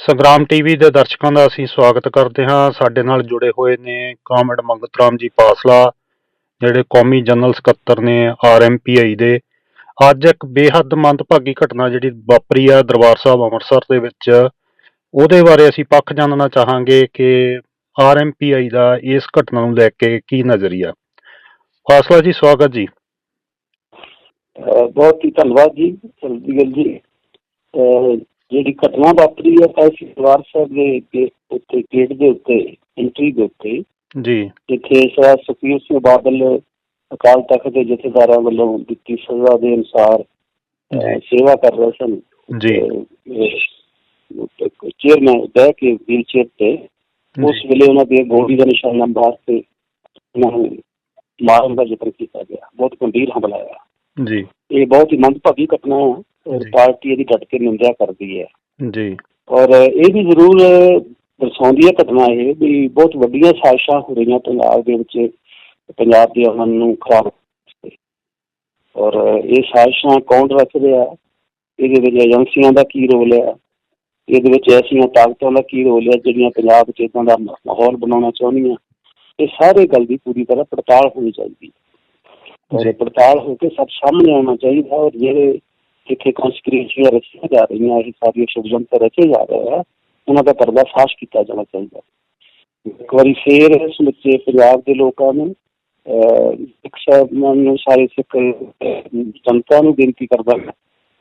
ਸੰਗਰਾਮ ਟੀਵੀ ਦੇ ਦਰਸ਼ਕਾਂ ਦਾ ਅਸੀਂ ਸਵਾਗਤ ਕਰਦੇ ਹਾਂ। ਸਾਡੇ ਨਾਲ ਜੁੜੇ ਹੋਏ ਨੇ ਕਾਮਰੇਡ ਮੰਗਤ ਰਾਮ ਜੀ ਪਾਸਲਾ, ਜਿਹੜੇ ਕੌਮੀ ਜਨਰਲ ਸਕੱਤਰ ਨੇ ਆਰਐਮਪੀਆਈ ਦੇ। ਅੱਜ ਇੱਕ ਬੇਹੱਦ ਮੰਦਭਾਗੀ ਘਟਨਾ ਜਿਹੜੀ ਵਾਪਰੀ ਆ ਦਰਬਾਰ ਸਾਹਿਬ ਅੰਮ੍ਰਿਤਸਰ ਦੇ ਵਿੱਚ। ਉਹਦੇ ਬਾਰੇ ਅਸੀਂ ਪੱਖ ਜਾਣਨਾ ਚਾਹਾਂਗੇ ਕਿ ਆਰਐਮਪੀਆਈ ਦਾ ਇਸ ਘਟਨਾ ਨੂੰ ਲੈ ਕੇ ਕੀ ਨਜ਼ਰੀਆ ਫਾਸਲਾ ਜੀ, ਸਵਾਗਤ ਜੀ। ਬਹੁਤ ਹੀ ਧੰਨਵਾਦ ਜੀ ਚੰਡੀਗੜ੍ਹ ਜੀ ਜਿਹੜੀ ਘਟਨਾ ਵਾਪਰੀ ਹੈ ਅਸੀਂ ਦਰਬਾਰ ਸਾਹਿਬ ਦੇ ਗੇ- ਉੱਤੇ ਗੇਟ ਦੇ ਉੱਤੇ ਐਂਟਰੀ ਦੇ ਉੱਤੇ ਜੀ। ਜਿੱਥੇ ਸਰ ਸੁਖਬੀਰ ਸਿੰਘ ਬਾਦਲ ਅਕਾਲ ਤਖਤ ਦੇ ਜਥੇਦਾਰਾਂ ਵੱਲੋਂ ਦਿੱਤੀ ਸਜ਼ਾ ਦੇ ਅਨੁਸਾਰ ਅਹ। ਸੇਵਾ ਕਰ ਰਹੇ ਸਨ। ਜੀ। ਚੇਅਰਮੈਨ ਬਹਿ ਕੇ ਵੀਲ ਚੇਅਰ ਤੇ ਉਸ ਵੇਲੇ ਉਹਨਾਂ ਦੇ ਗੋਲੀ ਦਾ ਨਿਸ਼ਾਨਾ ਬਾਹਰ ਤੇ ਉਹਨਾਂ ਨੂੰ ਮਾਰਨ ਦਾ ਜ਼ਿਕਰ ਕੀਤਾ ਗਿਆ। ਬਹੁਤ ਗੰਭੀਰ ਹਮਲਾ ਹੈ ਜੀ। ਇਹ ਬਹੁਤ ਹੀ ਮੰਦਭਾਗੀ ਘਟਨਾ ਹੈ। ਔਰ। ਪਾਰਟੀ ਇਹਦੀ ਡਟ ਕੇ ਨਿੰਦਿਆ ਕਰਦੀ ਹੈ ਜੀ ਔਰ ਇਹ ਵੀ ਜ਼ਰੂਰ ਦਰਸਾਉਂਦੀ ਹੈ ਘਟਨਾ ਇਹ ਵੀ ਬਹੁਤ ਵੱਡੀਆਂ ਸਾਜ਼ਿਸ਼ਾਂ ਹੋ ਰਹੀਆਂ ਪੰਜਾਬ ਦੇ ਵਿੱਚ ਪੰਜਾਬ ਦੇ ਅਮਨ ਨੂੰ ਖਰਾਬ। ਔਰ ਇਹ ਸਾਜ਼ਿਸ਼ਾਂ ਕੌਣ ਰਚ ਰਿਹਾ ਇਹਦੇ ਵਿੱਚ ਏਜੰਸੀਆਂ ਦਾ ਕੀ ਰੋਲ ਹੈ ਇਹਦੇ ਵਿੱਚ ਐਸੀਆਂ ਤਾਕਤਾਂ ਦਾ ਕੀ ਰੋਲ ਹੈ ਜਿਹੜੀਆਂ ਪੰਜਾਬ 'ਚ ਇਦਾਂ ਦਾ ਮਾਹੌਲ ਬਣਾਉਣਾ ਚਾਹੁੰਦੀਆਂ ਇਹ ਸਾਰੇ ਗੱਲ ਦੀ ਪੂਰੀ ਤਰ੍ਹਾਂ ਪੜਤਾਲ ਹੋਣੀ ਚਾਹੀਦੀ ਜੀ। ਔਰ ਪੜਤਾਲ ਹੋ ਕੇ ਸਭ ਸਾਹਮਣੇ ਆਉਣਾ ਚਾਹੀਦਾ ਔਰ ਜਿਹੜੇ ਜਿੱਥੇ ਕਨਸਪੀਰੇਸੀਆਂ ਰਚੀਆਂ ਜਾ ਰਹੀਆਂ ਇਹ ਸਾਰੀਆਂ ਸ਼ੁਭਜੰਤਰ ਰਚੇ ਜਾ ਰਹੇ ਆ। ਉਹਨਾਂ ਦਾ ਪਰਦਾ ਕੀਤਾ ਜਾਣਾ ਚਾਹੀਦਾ ਇੱਕ ਵਾਰੀ ਫੇਰ ਸਮੁੱਚੇ ਪੰਜਾਬ ਦੇ ਲੋਕਾਂ ਨੂੰ ਇੱਕ ਸਾਹਿਬ ਨੂੰ ਸਾਰੇ ਸਿੱਖ ਜਨਤਾ ਨੂੰ ਬੇਨਤੀ ਕਰਦਾ ਹਾਂ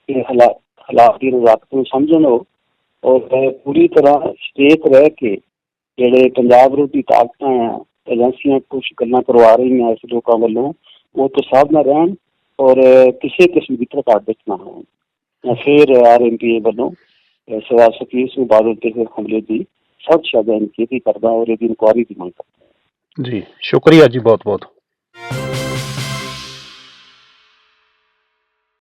ਕਿ ਹਾਲਾਤ ਹਾਲਾਤ ਦੀ ਨਜ਼ਾਕਤ ਨੂੰ ਸਮਝਣ ਔਰ ਪੂਰੀ ਤਰ੍ਹਾਂ ਸਟੇਕ ਰਹਿ ਕੇ ਜਿਹੜੇ ਪੰਜਾਬ ਵਿਰੋਧੀ ਤਾਕਤਾਂ ਆ, ਏਜੰਸੀਆਂ ਕੁਝ ਗੱਲਾਂ ਕਰਵਾ ਰਹੀਆਂ ਇਸ ਲੋਕਾਂ ਵੱਲੋਂ, ਉਹ ਤੋਂ ਸਾਵਧਾਨ ਰਹਿਣ। ਔਰ ਕਿਸੇ ਕਿਸਮ ਦੀ ਪ੍ਰਕਾਰ ਵਿੱਚ ਨਾ ਹੋਣ। ਜਾਂ ਫਿਰ ਆਰਐਮਪੀ ਵੱਲੋਂ ਅਹ, ਸਰਦਾਰ ਸੁਖਬੀਰ ਸਿੰਘ ਬਾਦਲ ਤੇ ਹਮਲੇ ਦੀ ਸਖਤ ਸ਼ਬਦਾਂ ਵਿੱਚ ਕਰਦਾ ਔਰ ਇਹਦੀ ਇਨਕੁਆਰੀ ਦੀ ਮੰਗ ਕਰਦਾ ਜੀ ਸ਼ੁਕਰੀਆ ਜੀ ਬਹੁਤ ਬਹੁਤ